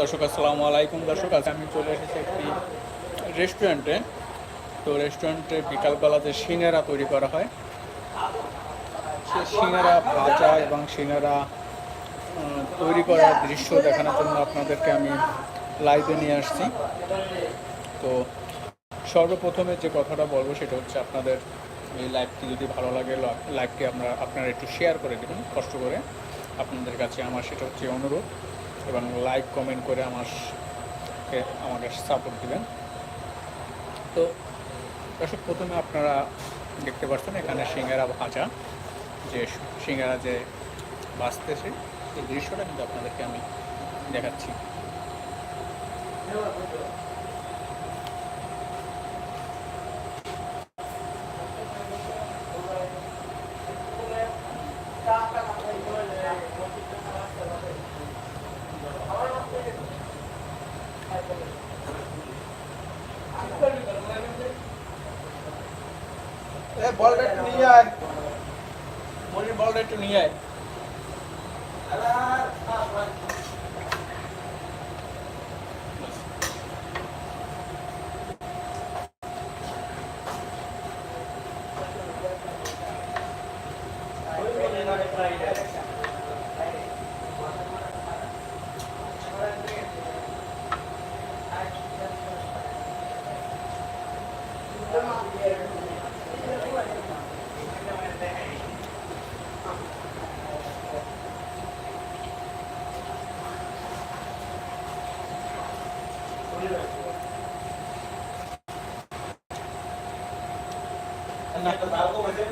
দর্শক, আসসালামু আলাইকুম দর্শক। আজ আমি চলে এসেছি একটি রেস্টুরেন্টে তো রেস্টুরেন্টে বিকালবেলা যে সিঙ্গারা তৈরি করা হয় সে সিঙ্গারা ভাজা এবং সিঙ্গারা তৈরি করার দৃশ্য দেখানোর জন্য আপনাদেরকে আমি লাইভে নিয়ে আসছি। তো সর্বপ্রথমে যে কথাটা বলব সেটা হচ্ছে আপনাদের এই লাইভটি যদি ভালো লাগে লাইভটি আমরা আপনারা একটু শেয়ার করে দেবেন, কষ্ট করে। আপনাদের কাছে আমার সেটা হচ্ছে অনুরোধ। এবং লাইক কমেন্ট করে আমার আমাকে সাপোর্ট দিবেন। তো দর্শক, প্রথমে আপনারা দেখতে পাচ্ছেন এখানে সিঙ্গারা ভাজা, যে সিঙ্গারা যে ভাজতেছে সেই দৃশ্যটা কিন্তু আপনাদেরকে আমি দেখাচ্ছি। बॉल रेट तो नहीं आए। बॉल रेट तो नहीं आए। બાળકો વચ્ચે